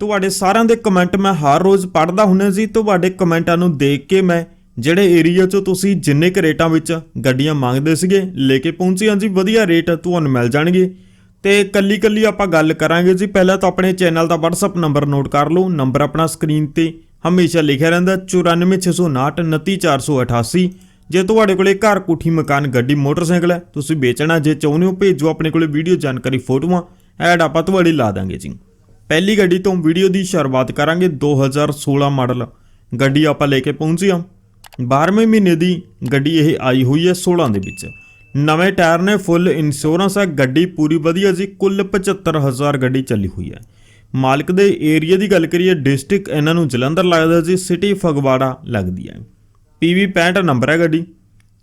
ਤੁਹਾਡੇ ਸਾਰਿਆਂ ਦੇ ਕਮੈਂਟ ਮੈਂ ਹਰ ਰੋਜ਼ ਪੜ੍ਹਦਾ ਹੁੰਦਾ ਜੀ, ਤੁਹਾਡੇ ਕਮੈਂਟਾਂ ਨੂੰ ਦੇਖ ਕੇ ਮੈਂ ਜਿਹੜੇ ਏਰੀਆ 'ਚੋਂ ਤੁਸੀਂ ਜਿੰਨੇ ਕੁ ਰੇਟਾਂ ਵਿੱਚ ਗੱਡੀਆਂ ਮੰਗਦੇ ਸੀਗੇ, ਲੈ ਕੇ ਪਹੁੰਚੀਆਂ ਜੀ, ਵਧੀਆ ਰੇਟ ਤੁਹਾਨੂੰ ਮਿਲ ਜਾਣਗੇ। ਤੇ ਕੱਲੀ ਕੱਲੀ ਆਪਾਂ ਗੱਲ ਕਰਾਂਗੇ ਜੀ, ਪਹਿਲਾਂ ਤਾਂ ਆਪਣੇ ਚੈਨਲ ਦਾ WhatsApp ਨੰਬਰ ਨੋਟ ਕਰ ਲਓ ਨੰਬਰ ਆਪਣਾ ਸਕਰੀਨ ਤੇ ਹਮੇਸ਼ਾ ਲਿਖਿਆ ਰਹਿੰਦਾ 9469939488 ਜੇ ਤੁਹਾਡੇ ਕੋਲੇ ਘਰ ਕੋਠੀ, ਮਕਾਨ, ਗੱਡੀ, ਮੋਟਰਸਾਈਕਲ ਹੈ, ਤੁਸੀਂ ਵੇਚਣਾ, ਜੇ ਚਾਹੁੰਦੇ ਹੋ ਭੇਜੋ, ਆਪਣੇ ਕੋਲੇ ਵੀਡੀਓ ਜਾਣਕਾਰੀ, ਫੋਟੋਆਂ, ਐਡ ਆਪਾਂ ਤੁਹਾਡੀ ਲਾ ਦਾਂਗੇ ਜੀ। ਪਹਿਲੀ ਗੱਡੀ ਤੋਂ ਵੀਡੀਓ ਦੀ ਸ਼ੁਰੂਆਤ ਕਰਾਂਗੇ 2016 ਮਾਡਲ। ਗੱਡੀ ਆਪਾਂ ਲੈ ਕੇ ਪਹੁੰਚੇ ਹਾਂ। 12ਵੇਂ ਮਹੀਨੇ ਦੀ ਗੱਡੀ ਇਹ ਆਈ ਹੋਈ ਹੈ 16 ਦੇ ਵਿੱਚ। ਨਵੇਂ ਟਾਇਰ ਨੇ ਫੁੱਲ ਇੰਸ਼ੋਰੈਂਸ ਹੈ। ਗੱਡੀ ਪੂਰੀ ਵਧੀਆ ਜੀ, ਕੁੱਲ 75000 ਗੱਡੀ ਚੱਲੀ ਹੋਈ ਹੈ। ਮਾਲਕ ਦੇ ਏਰੀਆ ਦੀ ਗੱਲ ਕਰੀਏ, ਡਿਸਟ੍ਰਿਕਟ ਇਹਨਾਂ ਨੂੰ ਜਲੰਧਰ ਲੱਗਦਾ ਜੀ, ਸਿਟੀ ਫਗਵਾੜਾ ਲੱਗਦੀ ਹੈ। PV 65 ਨੰਬਰ ਹੈ ਗੱਡੀ।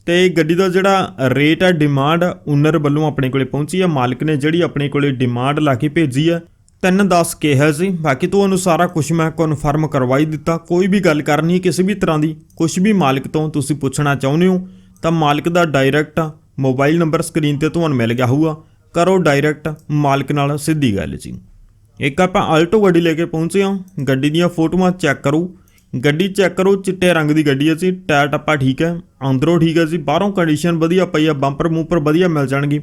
ਤੇ ਗੱਡੀ ਦਾ ਜਿਹੜਾ ਰੇਟ ਹੈ ਡਿਮਾਂਡ ਓਨਰ ਵੱਲੋਂ ਆਪਣੇ ਕੋਲੇ ਪਹੁੰਚੀ ਹੈ। ਮਾਲਕ ਨੇ ਜਿਹੜੀ ਆਪਣੇ ਕੋਲੇ ਡਿਮਾਂਡ ਲਾ ਕੇ ਭੇਜੀ ਹੈ 310 ਕਿਹਾ ਸੀ। ਬਾਕੀ ਤੁਹਾਨੂੰ ਸਾਰਾ ਕੁਝ ਮੈਂ ਕਨਫਰਮ ਕਰਵਾਈ ਦਿੱਤਾ। ਕੋਈ ਵੀ ਗੱਲ ਕਰਨੀ ਹੈ ਕਿਸੇ ਵੀ ਤਰ੍ਹਾਂ ਦੀ ਕੁਝ ਵੀ ਮਾਲਕ ਤੋਂ ਤੁਸੀਂ ਪੁੱਛਣਾ ਚਾਹੁੰਦੇ ਹੋ, ਤਾਂ ਮਾਲਕ ਦਾ ਡਾਇਰੈਕਟ ਮੋਬਾਈਲ ਨੰਬਰ ਸਕਰੀਨ ਤੇ ਤੁਹਾਨੂੰ ਮਿਲ ਗਿਆ ਹੋਊਗਾ। ਕਰੋ ਡਾਇਰੈਕਟ ਮਾਲਕ ਨਾਲ ਸਿੱਧੀ ਗੱਲ ਜੀ। ਇੱਕ ਆਪਾਂ ਆਲਟੋ ਗੱਡੀ ਲੈ ਕੇ ਪਹੁੰਚੇ ਹਾਂ। ਗੱਡੀ ਦੀਆਂ ਫੋਟੋਆਂ ਚੈੱਕ ਕਰੋ। ਗੱਡੀ ਚੈੱਕ ਕਰੋ, ਚਿੱਟੇ ਰੰਗ ਦੀ ਗੱਡੀ ਹੈ ਜੀ। ਟਾਇਰ ਟੱਪਾ ਠੀਕ ਹੈ, ਅੰਦਰੋਂ ਠੀਕ ਹੈ ਜੀ। ਬਾਹਰੋਂ ਕੰਡੀਸ਼ਨ ਵਧੀਆ ਪਈ ਆ ਬੰਪਰ ਮੂਪਰ ਵਧੀਆ ਮਿਲ ਜਾਣਗੇ।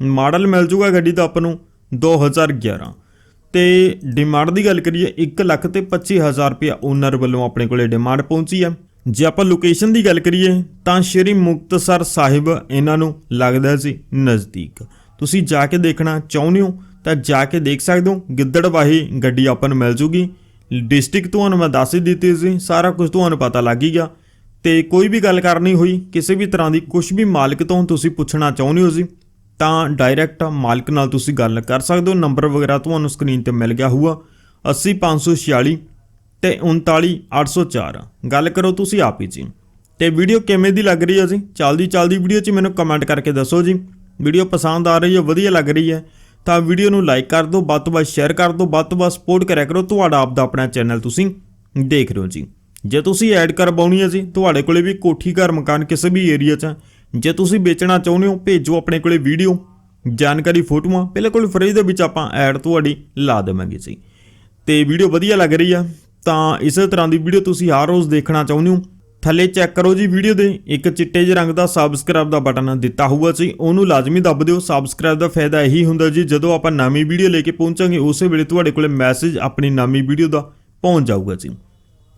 ਮਾਡਲ ਮਿਲ ਜੂਗਾ ਗੱਡੀ ਦਾ ਆਪਾਂ ਨੂੰ 2011 ਤੇ ਡਿਮਾਂਡ ਦੀ ਗੱਲ ਕਰੀਏ 1 ਲੱਖ ਤੇ 25000 ਰੁਪਏ ਓਨਰ ਵੱਲੋਂ ਆਪਣੇ ਕੋਲੇ ਡਿਮਾਂਡ ਪਹੁੰਚੀ ਹੈ। ਜੇ ਆਪਾਂ ਲੋਕੇਸ਼ਨ ਦੀ ਗੱਲ ਕਰੀਏ, ਤਾਂ ਸ਼੍ਰੀ ਮੁਕਤਸਰ ਸਾਹਿਬ ਇਹਨਾਂ ਨੂੰ ਲੱਗਦਾ ਸੀ ਨਜ਼ਦੀਕ। ਤੁਸੀਂ ਜਾ ਕੇ ਦੇਖਣਾ ਚਾਹੁੰਦੇ ਹੋ, ਤਾਂ ਜਾ ਕੇ ਦੇਖ ਸਕਦੇ ਹੋ, ਗਿੱਦੜਵਾਹੀ ਗੱਡੀ ਆਪਾਂ ਨੂੰ ਮਿਲ ਜੂਗੀ। ਡਿਸਟ੍ਰਿਕਟ ਤੁਹਾਨੂੰ ਮੈਂ ਦੱਸ ਹੀ ਦਿੱਤੀ ਸੀ, ਸਾਰਾ ਕੁਝ ਤੁਹਾਨੂੰ ਪਤਾ ਲੱਗ ਹੀ ਗਿਆ। ਤੇ ਕੋਈ ਵੀ ਗੱਲ ਕਰਨੀ ਹੋਈ, ਕਿਸੇ ਵੀ ਤਰ੍ਹਾਂ ਦੀ ਕੁਝ ਵੀ ਮਾਲਕ ਤੋਂ ਤੁਸੀਂ ਪੁੱਛਣਾ ਚਾਹੁੰਦੇ ਹੋ ਜੀ ਤਾਂ ਡਾਇਰੈਕਟ ਮਾਲਕ ਨਾਲ ਤੁਸੀਂ ਗੱਲ ਕਰ ਸਕਦੇ ਹੋ। ਨੰਬਰ ਵਗੈਰਾ ਤੁਹਾਨੂੰ ਸਕਰੀਨ ਤੇ ਮਿਲ ਗਿਆ ਹੋਊਗਾ। 80546 ਤੇ 39804 ਗੱਲ ਕਰੋ ਤੁਸੀਂ ਆਪ ਹੀ ਜੀ। ਤੇ ਵੀਡੀਓ ਕਿਵੇਂ ਦੀ ਲੱਗ ਰਹੀ ਹੈ ਜੀ? ਚੱਲਦੀ ਚੱਲਦੀ ਵੀਡੀਓ 'ਚ ਮੈਨੂੰ ਕਮੈਂਟ ਕਰਕੇ ਦੱਸੋ ਜੀ। ਵੀਡੀਓ ਪਸੰਦ ਆ ਰਹੀ ਹੈ ਵਧੀਆ ਲੱਗ ਰਹੀ ਹੈ ਤਾਂ ਵੀਡੀਓ ਨੂੰ ਲਾਈਕ ਕਰ ਦਿਓ ਵੱਧ ਤੋਂ ਵੱਧ ਸ਼ੇਅਰ ਕਰ ਦਿਓ ਵੱਧ ਤੋਂ ਵੱਧ ਸਪੋਰਟ ਕਰਿਆ ਕਰੋ। ਤੁਹਾਡਾ ਆਪ ਦਾ ਆਪਣਾ ਚੈਨਲ ਤੁਸੀਂ ਦੇਖ ਰਹੇ ਹੋ ਜੀ। ਜੇ ਤੁਸੀਂ ਐਡ ਕਰਵਾਉਣੀ ਹੈ ਜੀ ਤੁਹਾਡੇ ਕੋਲੇ ਵੀ ਕੋਠੀ ਘਰ ਮਕਾਨ ਕਿਸੇ ਵੀ ਏਰੀਆ 'ਚ ਹੈ, ਜੇ ਤੁਸੀਂ ਵੇਚਣਾ ਚਾਹੁੰਦੇ ਹੋ, ਭੇਜੋ ਆਪਣੇ ਕੋਲੇ ਵੀਡੀਓ, ਜਾਣਕਾਰੀ, ਫੋਟੋਆਂ ਬਿਲਕੁਲ ਫ੍ਰੀ ਦੇ ਵਿੱਚ ਆਪਾਂ ਐਡ ਤੁਹਾਡੀ ਲਾ ਦੇਵਾਂਗੇ ਜੀ। ਤੇ ਵੀਡੀਓ ਵਧੀਆ ਲੱਗ ਰਹੀ ਆ, ਤਾਂ ਇਸੇ ਤਰ੍ਹਾਂ ਦੀ ਵੀਡੀਓ ਤੁਸੀਂ ਹਰ ਰੋਜ਼ ਦੇਖਣਾ ਚਾਹੁੰਦੇ ਹੋ, ਥੱਲੇ ਚੈੱਕ ਕਰੋ ਜੀ ਵੀਡੀਓ ਦੇ, ਇੱਕ ਚਿੱਟੇ ਜਿਹੇ ਰੰਗ ਦਾ ਸਬਸਕ੍ਰਾਈਬ ਦਾ ਬਟਨ ਦਿੱਤਾ ਹੋਊਗਾ ਜੀ, ਉਹਨੂੰ ਲਾਜ਼ਮੀ ਦੱਬ ਦਿਓ ਸਬਸਕ੍ਰਾਈਬ ਦਾ ਫਾਇਦਾ ਇਹੀ ਹੁੰਦਾ ਜੀ, ਜਦੋਂ ਆਪਾਂ ਨਵੀਂ ਵੀਡੀਓ ਲੈ ਕੇ ਪਹੁੰਚਾਂਗੇ, ਉਸੇ ਵੇਲੇ ਤੁਹਾਡੇ ਕੋਲੇ ਮੈਸੇਜ ਆਪਣੀ ਨਵੀਂ ਵੀਡੀਓ ਦਾ ਪਹੁੰਚ ਜਾਊਗਾ ਜੀ।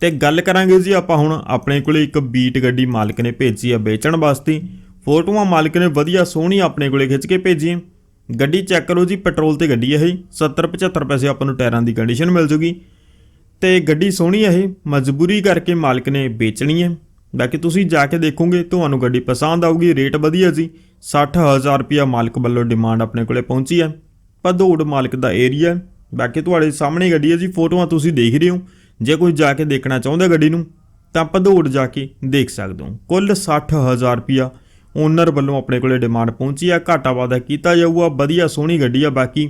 ਤੇ ਗੱਲ ਕਰਾਂਗੇ ਜੀ ਆਪਾਂ ਹੁਣ ਆਪਣੇ ਕੋਲੇ ਇੱਕ ਬੀਟ ਗੱਡੀ ਮਾਲਕ ਨੇ ਭੇਜੀ ਆ ਵੇਚਣ ਵਾਸਤੇ ਫੋਟੋਆਂ ਮਾਲਕ ਨੇ ਵਧੀਆ ਸੋਹਣੀ ਆਪਣੇ ਕੋਲੇ ਖਿੱਚ ਕੇ ਭੇਜੀ ਗੱਡੀ ਚੈੱਕ ਕਰੋ ਜੀ, ਪੈਟਰੋਲ ਤੇ ਗੱਡੀ ਹੈ ਇਹ 70 75 ਪੈਸੇ ਆਪਾਂ ਨੂੰ ਟਾਇਰਾਂ ਦੀ ਕੰਡੀਸ਼ਨ ਮਿਲ ਜੂਗੀ। ਤੇ ਗੱਡੀ ਸੋਹਣੀ ਹੈ ਇਹ ਮਜਬੂਰੀ ਕਰਕੇ ਮਾਲਕ ਨੇ ਵੇਚਣੀ ਹੈ। ਬਾਕੀ ਤੁਸੀਂ ਜਾ ਕੇ ਦੇਖੋਗੇ, ਤੁਹਾਨੂੰ ਗੱਡੀ ਪਸੰਦ ਆਊਗੀ, ਰੇਟ ਵਧੀਆ ਜੀ। 60000 ਰੁਪਿਆ ਮਾਲਕ ਵੱਲੋਂ ਡਿਮਾਂਡ ਆਪਣੇ ਕੋਲੇ ਪਹੁੰਚੀ ਹੈ। ਭਦੌੜ ਮਾਲਕ ਦਾ ਏਰੀਆ ਬਾਕੀ ਤੁਹਾਡੇ ਸਾਹਮਣੇ ਗੱਡੀ ਹੈ ਜੀ, ਫੋਟੋਆਂ ਤੁਸੀਂ ਦੇਖ ਰਹੇ ਹੋ। ਜੇ ਕੋਈ ਜਾ ਕੇ ਦੇਖਣਾ ਚਾਹੁੰਦਾ ਗੱਡੀ ਨੂੰ, ਤਾਂ ਭਦੌੜ ਜਾ ਕੇ ਦੇਖ ਸਕਦੇ ਹੋ। ਕੁੱਲ 60000 ਰੁਪਿਆ ਓਨਰ ਵੱਲੋਂ ਆਪਣੇ ਕੋਲੇ ਡਿਮਾਂਡ ਪਹੁੰਚੀ ਆ, ਘਾਟਾ ਵਾਦਾ ਕੀਤਾ ਜਾਊਗਾ, ਵਧੀਆ ਸੋਹਣੀ ਗੱਡੀ ਆ ਬਾਕੀ।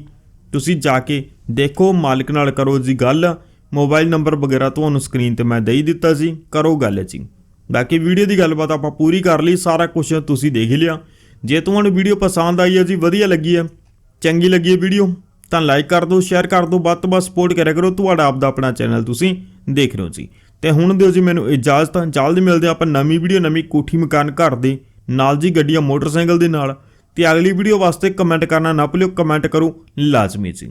ਤੁਸੀਂ ਜਾ ਕੇ ਦੇਖੋ, ਮਾਲਕ ਨਾਲ ਕਰੋ ਜੀ ਗੱਲ। ਮੋਬਾਈਲ ਨੰਬਰ ਵਗੈਰਾ ਤੁਹਾਨੂੰ ਸਕਰੀਨ ਤੇ ਮੈਂ ਦੇ ਦਿੱਤਾ ਸੀ, ਕਰੋ ਗੱਲ ਜੀ। ਬਾਕੀ ਵੀਡੀਓ ਦੀ ਗੱਲਬਾਤ ਆਪਾਂ ਪੂਰੀ ਕਰ ਲਈ, ਸਾਰਾ ਕੁਝ ਤੁਸੀਂ ਦੇਖ ਹੀ ਲਿਆ। ਜੇ ਤੁਹਾਨੂੰ ਵੀਡੀਓ ਪਸੰਦ ਆਈ ਹੈ ਜੀ, ਵਧੀਆ ਲੱਗੀ ਹੈ, ਚੰਗੀ ਲੱਗੀ ਹੈ ਵੀਡੀਓ, ਤਾਂ ਲਾਈਕ ਕਰ ਦਿਓ ਸ਼ੇਅਰ ਕਰ ਦਿਓ, ਵੱਧ ਤੋਂ ਵੱਧ ਸਪੋਰਟ ਕਰਿਆ ਕਰੋ, ਤੁਹਾਡਾ ਆਪਦਾ ਆਪਣਾ ਚੈਨਲ ਤੁਸੀਂ ਦੇਖ ਰਹੇ ਹੋ ਜੀ। ਤੇ ਹੁਣ ਦਿਓ ਜੀ ਮੈਨੂੰ ਇਜਾਜ਼ਤ ਜਲਦ ਮਿਲਦੇ ਹਾਂ ਆਪਾਂ ਨਵੀਂ ਵੀਡੀਓ, ਨਵੀਂ ਕੋਠੀ ਮਕਾਨ ਘਰ ਦੇ ਨਾਲ ਜੀ ਗੱਡੀਆਂ ਮੋਟਰਸਾਈਕਲ ਦੇ ਨਾਲ। ਤੇ ਅਗਲੀ ਵੀਡੀਓ ਵਾਸਤੇ ਕਮੈਂਟ ਕਰਨਾ ਨਾ ਭੁੱਲਿਓ ਕਮੈਂਟ ਕਰੋ ਲਾਜ਼ਮੀ ਜੀ।